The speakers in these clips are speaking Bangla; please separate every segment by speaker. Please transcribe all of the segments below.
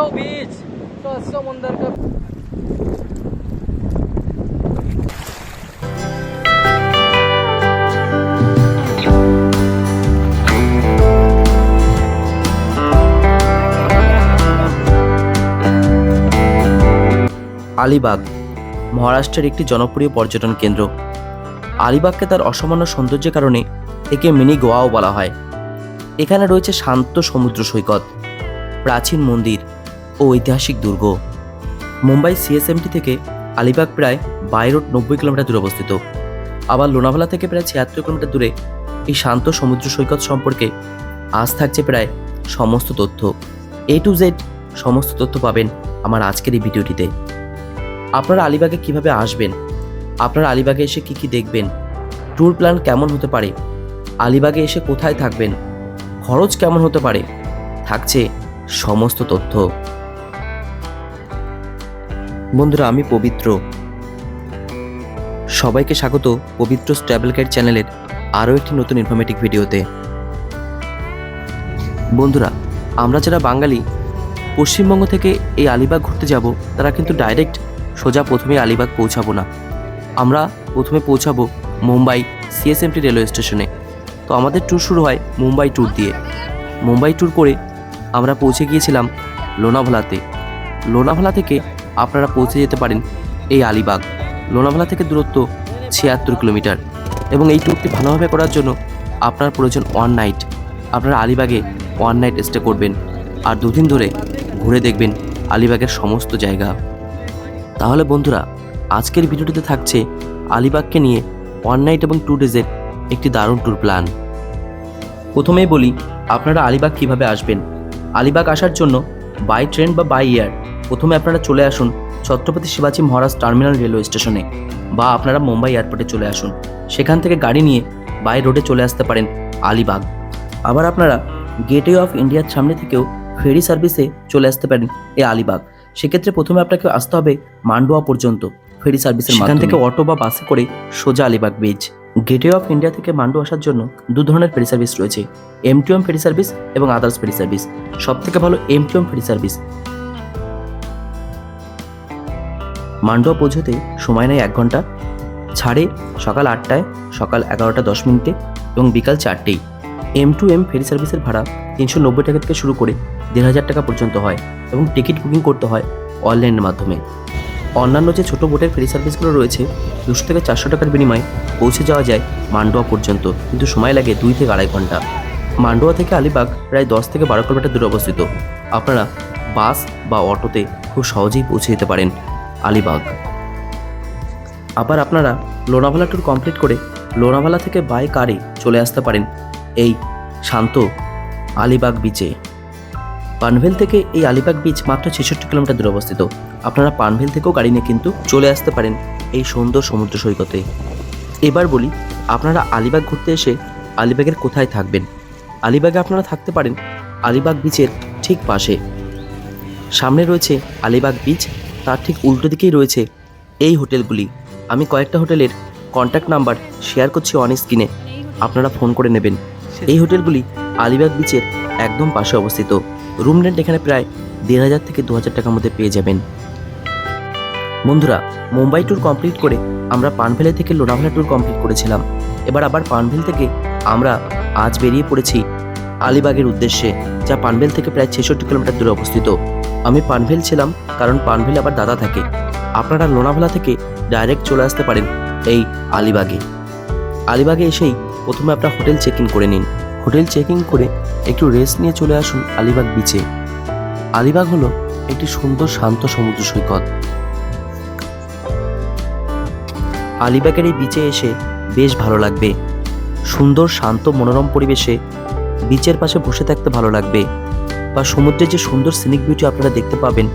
Speaker 1: तो बीच तो समुंदर का
Speaker 2: আলিবাগ মহারাষ্ট্রের একটি জনপ্রিয় পর্যটন কেন্দ্র আলিবাগকে তার অসামান্য সৌন্দর্যের কারণে একে মিনি গোয়াও বলা হয় এখানে রয়েছে শান্ত সমুদ্র সৈকত প্রাচীন মন্দির ও ঐতিহাসিক দুর্গ। মুম্বাই সিএসএমটি থেকে আলিবাগ প্রায় বাই রোড নব্বই কিলোমিটার দূরে অবস্থিত। আবার লোনাভালা থেকে প্রায় ছিয়াত্তর কিলোমিটার দূরে এই শান্ত সমুদ্র সৈকত সম্পর্কে আজ থাকছে প্রায় সমস্ত তথ্য। এ টু জেড সমস্ত তথ্য পাবেন আমার আজকের এই ভিডিওটিতে। আপনারা আলিবাগে কীভাবে আসবেন? আপনারা আলিবাগে এসে কি কি দেখবেন? ট্যুর প্ল্যান কেমন হতে পারে? আলিবাগে এসে কোথায় থাকবেন? খরচ কেমন হতে পারে? থাকছে সমস্ত তথ্য। বন্ধুরা, আমি পবিত্র। সবাইকে স্বাগত পবিত্র ট্রাভেল গাইড চ্যানেলের আরও একটি নতুন ইনফরমেটিভ ভিডিওতে। বন্ধুরা, আমরা যারা বাঙালি, পশ্চিমবঙ্গ থেকে এই আলিবাগ ঘুরতে যাব, তারা কিন্তু ডাইরেক্ট সোজা প্রথমে আলিবাগ পৌঁছাবো না। আমরা প্রথমে পৌঁছাবো মুম্বাই সিএসএমটি রেলওয়ে স্টেশনে তো আমাদের ট্যুর শুরু হয় মুম্বাই ট্যুর দিয়ে। মুম্বাই ট্যুর করে আমরা পৌঁছে গিয়েছিলাম লোনাভালাতে। লোনাভালা থেকে আপনারা পৌঁছে যেতে পারেন এই আলিবাগ, লোনাভালা থেকে দূরত্ব ছিয়াত্তর কিলোমিটার। এবং এই ট্যুরটি ভালোভাবে করার জন্য আপনার প্রয়োজন ওয়ান নাইট আপনারা আলিবাগে ওয়ান নাইট স্টে করবেন আর দুদিন ধরে ঘুরে দেখবেন আলিবাগের সমস্ত জায়গা। তাহলে বন্ধুরা, আজকের ভিডিওটিতে থাকছে আলিবাগকে নিয়ে ওয়ান নাইট এবং টু ডেজের একটি দারুণ ট্যুর প্ল্যান প্রথমেই বলি, আপনারা আলিবাগ কীভাবে আসবেন? আলিবাগ আসার জন্য বাই ট্রেন বা বাই এয়ার প্রথমে আপনারা চলে আসুন ছত্রপতি শিবাজী মহারাজ টার্মিনাল রেলওয়ে স্টেশনে বা আপনারা মুম্বাই এয়ারপোর্টে চলে আসুন। সেখান থেকে গাড়ি নিয়ে বাই রোডে চলে আসতে পারেন আলিবাগ। আবার আপনারা গেটওয়ে অফ ইন্ডিয়ার সামনে থেকেও ফেরি সার্ভিসে চলে আসতে পারেন এই আলিবাগ। সেক্ষেত্রে প্রথমে আপনাকে আসতে হবে মান্ডোয়া পর্যন্ত ফেরি সার্ভিসের সেখান থেকে অটো বা বাসে করে সোজা Alibag bridge gateway of India থেকে মান্ডু আসার জন্য দু ধরনের ফেরি সার্ভিস রয়েছে। এমটিএম ফেরি সার্ভিস এবং আদার্স ফেরি সার্ভিস। সব থেকে ভালো এমটিএম ফেরি সার্ভিস। মান্ডুয়া পৌঁছতে সময় নেয় এক ঘণ্টা, ছাড়ে সকাল আটটায়, সকাল এগারোটা দশ মিনিটে এবং বিকাল চারটেই। এম টু এম ফেরি সার্ভিসের ভাড়া তিনশো নব্বই টাকা থেকে শুরু করে দেড় হাজার টাকা পর্যন্ত হয় এবং টিকিট বুকিং করতে হয় অনলাইনের মাধ্যমে। অন্যান্য যে ছোটো বোটের ফেরি সার্ভিসগুলো রয়েছে, দুশো থেকে চারশো টাকার বিনিময়ে পৌঁছে যাওয়া যায় মান্ডোয়া পর্যন্ত, কিন্তু সময় লাগে দুই থেকে আড়াই ঘণ্টা। মান্ডোয়া থেকে আলিবাগ প্রায় দশ থেকে বারো কিলোমিটার দূরে অবস্থিত। আপনারা বাস বা অটোতে খুব সহজেই পৌঁছে যেতে পারেন। আলিবাগ। আবার আপনারা লোনাভালা ট্যুর কমপ্লিট করে লোনাভালা থেকে বাই কারে চলে আসতে পারেন এই শান্ত আলিবাগ বিচে পানভেল থেকে এই আলিবাগ বিচ মাত্র ছেষট্টি কিলোমিটার দূরে অবস্থিত। আপনারা পানভেল থেকেও গাড়ি নিয়ে কিন্তু চলে আসতে পারেন এই সুন্দর সমুদ্র সৈকতে। এবার বলি, আপনারা আলিবাগ ঘুরতে এসে আলিবাগের কোথায় থাকবেন? আলিবাগে আপনারা থাকতে পারেন আলিবাগ বিচের ঠিক পাশে। সামনে রয়েছে আলিবাগ বিচ তার ঠিক উল্টো দিকেই রয়েছে এই হোটেলগুলি। আমি কয়েকটা হোটেলের কন্ট্যাক্ট নাম্বার শেয়ার করছি অন স্ক্রিনে আপনারা ফোন করে নেবেন। এই হোটেলগুলি আলিবাগ বিচের একদম পাশে অবস্থিত। রুম রেন্ট এখানে প্রায় দেড় হাজার থেকে দু হাজার টাকার মধ্যে পেয়ে যাবেন। বন্ধুরা, মুম্বাই ট্যুর কমপ্লিট করে আমরা পানভেলে থেকে লোনাভালা ট্যুর কমপ্লিট করেছিলাম। এবার আবার পানভেল থেকে আমরা আজ বেরিয়ে পড়েছি আলিবাগের উদ্দেশ্যে, যা পানভেল থেকে প্রায় ছেষট্টি কিলোমিটার দূরে অবস্থিত। আমি পানভেল ছিলাম, কারণ পানভেল আবার দাদা থাকে। আপনারা লোনাভালা থেকে ডাইরেক্ট চলে আসতে পারেন এই আলিবাগে। আলিবাগে এসেই প্রথমে আপনার হোটেল চেক ইন করে নিন। হোটেল চেক ইন করে একটু রেস্ট নিয়ে চলে আসুন আলিবাগ বিচে আলিবাগ হলো একটি সুন্দর শান্ত সমুদ্র সৈকত। আলিবাগের এই বিচে এসে বেশ ভালো লাগবে। সুন্দর, শান্ত, মনোরম পরিবেশে বিচের পাশে বসে থাকতে ভালো লাগবে। বা সমুদ্রের যে সুন্দর সিনিক বিউটি আপনারা দেখতে পাবেন,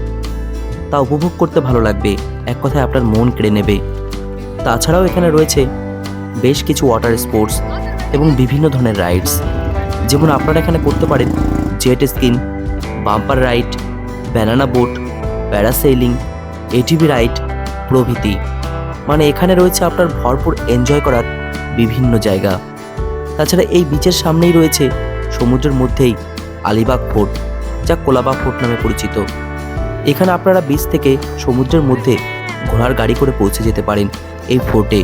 Speaker 2: তা উপভোগ করতে ভালো লাগবে। এক কথায় আপনার মন কেড়ে নেবে। তাছাড়াও এখানে রয়েছে বেশ কিছু ওয়াটার স্পোর্টস এবং বিভিন্ন ধরনের রাইডস যেমন আপনারা এখানে করতে পারেন jet ski bumper ride banana boat parasailing ATV ride প্রভৃতি। মানে এখানে রয়েছে আপনার ভরপুর এনজয় করার বিভিন্ন জায়গা। তাছাড়া এই বিচের সামনেই রয়েছে সমুদ্রের মধ্যেই আলিবাগ ফোর্ট, যা কোলাবাগ ফোর্ট নামে পরিচিত। এখানে আপনারা বিচ থেকে সমুদ্রের মধ্যে ঘোড়ার গাড়ি করে পৌঁছে যেতে পারেন এই ফোর্টে।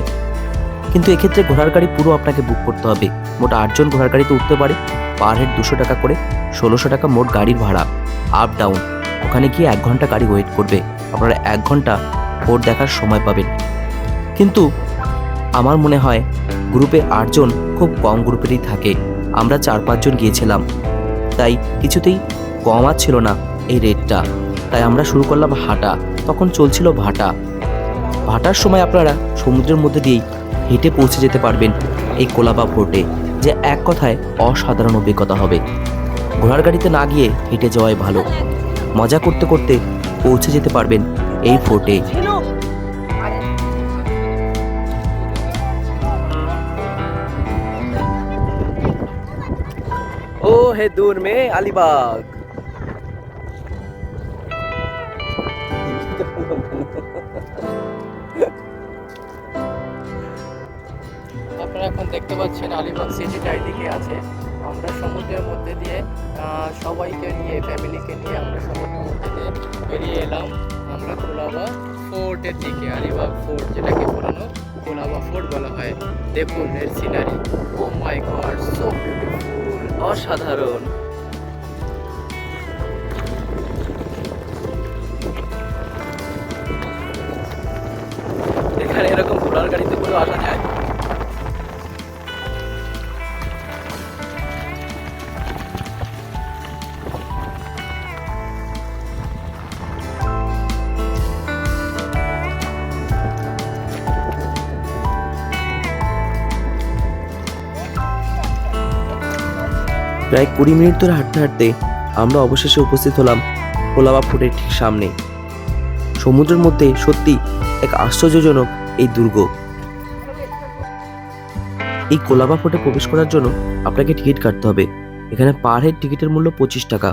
Speaker 2: কিন্তু এক্ষেত্রে ঘোড়ার গাড়ি পুরো আপনাকে বুক করতে হবে। মোট আটজন ঘোড়ার গাড়িতে উঠতে পারে। পার হেড দুশো টাকা করে, ষোলোশো টাকা মোট গাড়ির ভাড়া। আপ ডাউন ওখানে গিয়ে এক ঘণ্টা গাড়ি ওয়েট করবে। আপনারা এক ঘণ্টা ফোর্ট দেখার সময় পাবেন। কিন্তু আমার মনে হয় গ্রুপে আটজন খুব কম গ্রুপেরই থাকে। আমরা চার পাঁচজন গিয়েছিলাম। তাই কিছুতেই কম আর ছিল না এই রেটটা। তাই আমরা শুরু করলাম হাঁটা তখন চলছিল ভাটা। ভাটার সময় আপনারা সমুদ্রের মধ্যে দিয়েই হেঁটে পৌঁছে যেতে পারবেন এই কোলাবা ফোর্টে, যে এক কথায় অসাধারণ অভিজ্ঞতা হবে। ঘোড়ার গাড়িতে না গিয়ে হেঁটে যাওয়াই ভালো। মজা করতে করতে পৌঁছে যেতে পারবেন এই ফোর্টে।
Speaker 1: है दूर में अलीबाग আপনারা এখন দেখতে পাচ্ছেন আলিবাগ সিটি চারিদিকে আছে আমরা সমুদ্রের মধ্যে দিয়ে আহ, সবাইকে নিয়ে ফ্যামিলিকে নিয়ে আমরা সমুদ্রের মধ্যে দিয়ে বেরিয়ে এলাম আমরা কোলাবা ফোর্টের দিকে আলিবাগ ফোর্ট যেটাকে পুরানো কোলাবা ফোর্ট বলা হয় দেখুন এর scenery oh my god so beautiful অসাধারণ।
Speaker 2: প্রায় কুড়ি মিনিট ধরে হাঁটতে হাঁটতে আমরা অবশেষে উপস্থিত হলাম কোলাবা ফোর্টের ঠিক সামনে। সমুদ্রের মধ্যে সত্যি এক আশ্চর্যজনক এই দুর্গ। এই কোলাবা ফোর্টে প্রবেশ করার জন্য আপনাকে টিকিট কাটতে হবে। এখানে পার হেড টিকিটের মূল্য পঁচিশ টাকা।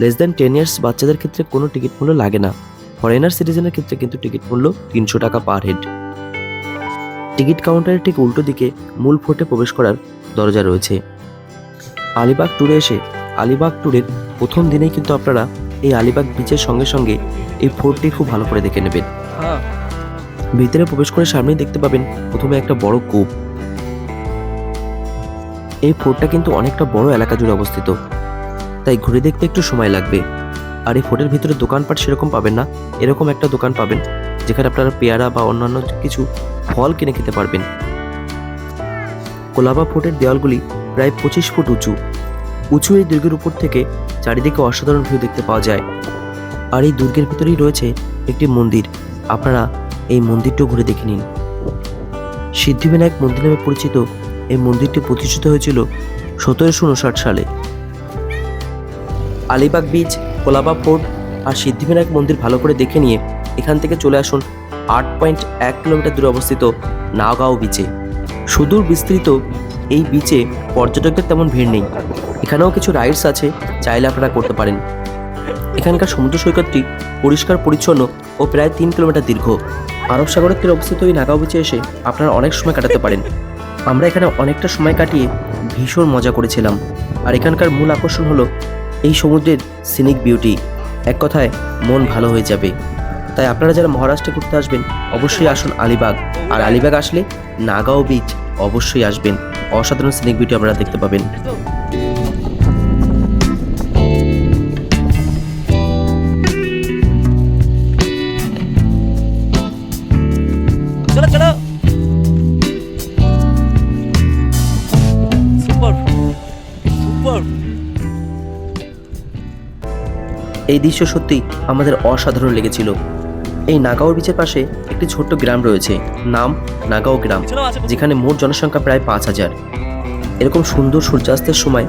Speaker 2: লেস দ্যান টেন ইয়ার্স বাচ্চাদের ক্ষেত্রে কোনো টিকিট মূল্য লাগে না। ফরেনার সিটিজেনের ক্ষেত্রে কিন্তু টিকিট মূল্য তিনশো টাকা পার হেড। টিকিট কাউন্টারের ঠিক উল্টো দিকে মূল ফোর্টে প্রবেশ করার দরজা রয়েছে। আলিবাগ ট্যুরে এসে আলিবাগ ট্যুরের প্রথম দিনেই কিন্তু আপনারা এই আলিবাগ বিচের সঙ্গে সঙ্গে এই ফোর্টটি খুব ভালো করে দেখে নেবেন।
Speaker 1: হ্যাঁ।
Speaker 2: ভিতরে প্রবেশ করে সামনেই দেখতে পাবেন প্রথমে একটা বড় কূপ। এই ফোর্টটা কিন্তু অনেকটা বড় এলাকা জুড়ে অবস্থিত। তাই ঘুরে দেখতে একটু সময় লাগবে। আর এই ফোর্টের ভিতরে দোকানপাট সেরকম পাবেন না এরকম একটা দোকান পাবেন যেখানে আপনারা পেয়ারা বা অন্যান্য কিছু ফল কিনে খেতে পারবেন। কোলাবা ফোর্টের দেওয়ালগুলি প্রায় পঁচিশ ফুট উঁচু। উঁচু এই দুর্গের উপর থেকে চারিদিকে অসাধারণ ভিউ দেখতে পাওয়া যায়। আর এই দুর্গের ভিতরেই রয়েছে একটি মন্দির। আপনারা এই মন্দিরটিও ঘুরে দেখে নিন। সিদ্ধিবিনায়ক মন্দির নামে পরিচিত এই মন্দিরটি প্রতিষ্ঠিত হয়েছিল সতেরোশো উনষাট সালে। আলিবাগ বিচ কোলাবা ফোর্ট আর সিদ্ধিবিনায়ক মন্দির ভালো করে দেখে নিয়ে এখান থেকে চলে আসুন আট পয়েন্ট এক কিলোমিটার দূরে অবস্থিত নাওগাঁও বিচে। সুদূর বিস্তৃত এই বিচে পর্যটকদের তেমন ভিড় নেই। এখানেও কিছু রাইডস আছে, চাইলে আপনারা করতে পারেন। এখানকার সমুদ্র সৈকতটি পরিষ্কার, পরিচ্ছন্ন ও প্রায় তিন কিলোমিটার দীর্ঘ। আরব সাগরের তীরে অবস্থিত এই নাগাও বিচে এসে আপনারা অনেক সময় কাটাতে পারেন। আমরা এখানে অনেকটা সময় কাটিয়ে ভীষণ মজা করেছিলাম। আর এখানকার মূল আকর্ষণ হলো এই সমুদ্রের সিনিক বিউটি এক কথায়, মন ভালো হয়ে যাবে। তাই আপনারা যারা মহারাষ্ট্রে ঘুরতে আসবেন অবশ্যই আসুন আলিবাগ। আর আলিবাগ আসলে নাগাও বিচ অবশ্যই আসবেন। অসাধারণ সিনিক বিউটি আপনারা দেখতে পাবেন।
Speaker 1: চলো চলো। সুপার সুপার
Speaker 2: এই দৃশ্য সত্যি আমাদের অসাধারণ লেগেছিল। এই নাগাঁও বিচের পাশে একটি ছোট্ট গ্রাম রয়েছে নাম নাগাঁও গ্রাম যেখানে মোট জনসংখ্যা প্রায় পাঁচ হাজার। এরকম সুন্দর সূর্যাস্তের সময়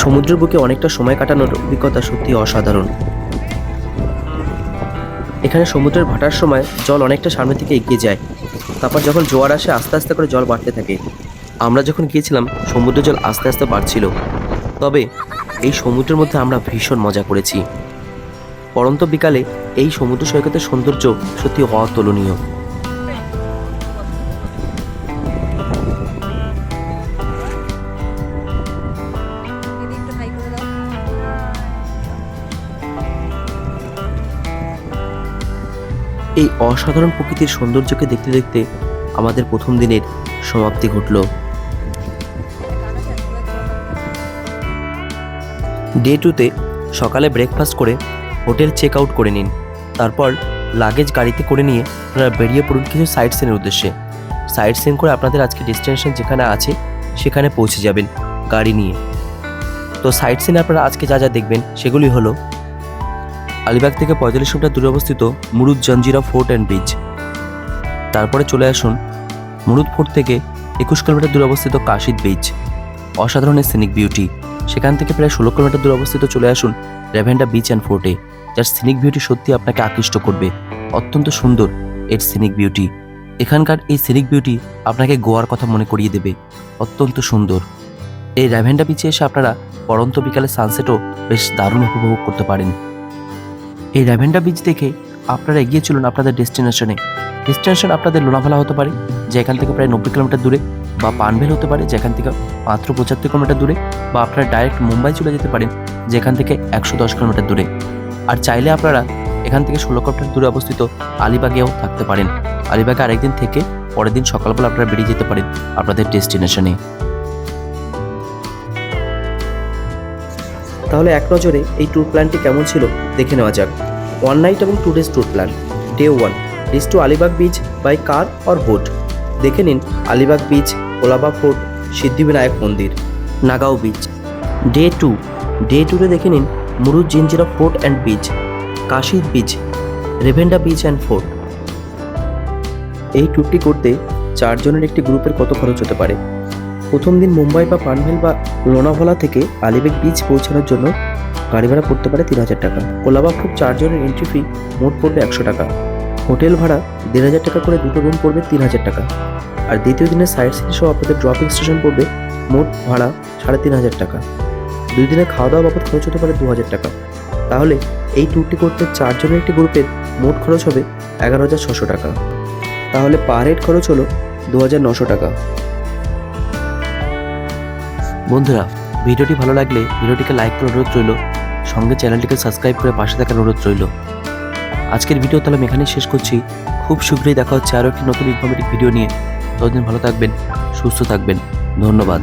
Speaker 2: সমুদ্রের বুকে অনেকটা সময় কাটানোর অভিজ্ঞতা সত্যি অসাধারণ। এখানে সমুদ্রের ভাটার সময় জল অনেকটা সামনে থেকে এগিয়ে যায়। তারপর যখন জোয়ার আসে আস্তে আস্তে করে জল বাড়তে থাকে। আমরা যখন গিয়েছিলাম সমুদ্রের জল আস্তে আস্তে বাড়ছিল। তবে এই সমুদ্রের মধ্যে আমরা ভীষণ মজা করেছি। পরন্ত বিকালে এই সমুদ্র সৈকতের সৌন্দর্য সত্যি অতুলনীয়। এই অসাধারণ প্রকৃতির সৌন্দর্যকে দেখতে দেখতে আমাদের প্রথম দিনের সমাপ্তি ঘটল। ডে টুতে সকালে ব্রেকফাস্ট করে হোটেল চেক আউট করে নিন। তারপর লাগেজ গাড়িতে করে নিয়ে আপনারা বেরিয়ে পড়ুন কিছু সাইট সিনের উদ্দেশ্যে। সাইট সিন করে আপনাদের আজকে ডেস্টিনেশন যেখানে আছে, সেখানে পৌঁছে যাবেন গাড়ি নিয়ে। তো সাইট সিনে আপনারা আজকে যা যা দেখবেন, সেগুলি হলো আলিবাগ থেকে পঁয়তাল্লিশ মিটার দূরে অবস্থিত Murud Janjira fort and bridge. তারপরে চলে আসুন মুরুদ ফোর্ট থেকে একুশ কিলোমিটার দূরে অবস্থিত কাশিদ বিচ অসাধারণের সিনিক বিউটি সেখান থেকে প্রায় ষোলো কিলোমিটার দূরে অবস্থিত চলে আসুন রেভেন্ডা বিচ অ্যান্ড ফোর্টে, যার সিনিক বিউটি সত্যি আপনাকে আকৃষ্ট করবে। অত্যন্ত সুন্দর এর সিনিক বিউটি এখানকার এই সিনিক বিউটি আপনাকে গোয়ার কথা মনে করিয়ে দেবে। অত্যন্ত সুন্দর। এই র্যাভেন্ডা বিচে এসে আপনারা পরন্ত বিকালে সানসেটও বেশ দারুণ উপভোগ করতে পারেন। এই র্যাভেন্ডা বিচ দেখে আপনারা এগিয়ে চলুন আপনাদের ডেস্টিনেশনে ডেস্টিনেশন আপনাদের লোনাভালা হতে পারে যে এখান থেকে প্রায় নব্বই কিলোমিটার দূরে বা পানভেল হতে পারে, যেখান থেকে মাত্র পঁচাত্তর কিলোমিটার দূরে, বা আপনারা ডাইরেক্ট মুম্বাই চলে যেতে পারেন, যেখান থেকে একশো দশ কিলোমিটার দূরে। আর চাইলে আপনারা এখান থেকে ষোলো কিলোমিটার দূরে অবস্থিত আলিবাগেও থাকতে পারেন। আলিবাগে আরেকদিন থেকে পরের দিন সকালবেলা আপনারা বেরিয়ে যেতে পারেন আপনাদের ডেস্টিনেশনে। তাহলে এক নজরে এই ট্যুর প্ল্যানটি কেমন ছিল, দেখে নেওয়া যাক। ওয়ান নাইট এবং two days tour plan day one reach to Alibag beach by car or boat দেখে নিন আলিবাগ বিচ কোলাবা ফোর্ট সিদ্ধিবিনায়ক মন্দির, Nagaon beach day two day টুতে দেখে নিন Murud Janjira fort and beach Kashid beach Revdanda beach and fort এই ট্যুরটি করতে চারজনের একটি গ্রুপের কত খরচ হতে পারে? প্রথম দিন মুম্বাই বা পানভেল বা লোনাভোলা থেকে আলিবেগ বিচ পৌঁছানোর জন্য গাড়ি ভাড়া পড়তে পারে তিন হাজার টাকা। কোলাবা খুব চারজনের এন্ট্রি ফি মোট পড়বে একশো টাকা। হোটেল ভাড়া দেড় হাজার টাকা করে দুটো রুম পড়বে তিন হাজার টাকা। আর দ্বিতীয় দিনের সাইড সিন সহ আপনাদের ড্রপিং স্টেশন পড়বে মোট ভাড়া সাড়ে তিন হাজার টাকা। দুই দিনে খাওয়া দাওয়া বাবদ খরচ হতে পারে দু হাজার টাকা। তাহলে এই ট্যুরটি করতে চারজনের একটি গ্রুপের মোট খরচ হবে এগারো হাজার ছশো টাকা। তাহলে পার হেড খরচ হলো দু হাজার নশো টাকা। বন্ধুরা, ভিডিওটি ভালো লাগলে ভিডিওটিকে লাইক করে অনুরোধ রইল। সঙ্গে চ্যানেলটিকে সাবস্ক্রাইব করে পাশে থাকার অনুরোধ রইল। আজকের ভিডিও তাহলে আমি এখানেই শেষ করছি। খুব শীঘ্রই দেখা হচ্ছে আরও একটি নতুন ইনফরমেটিভ ভিডিও নিয়ে। ততদিন ভালো থাকবেন, সুস্থ থাকবেন। ধন্যবাদ।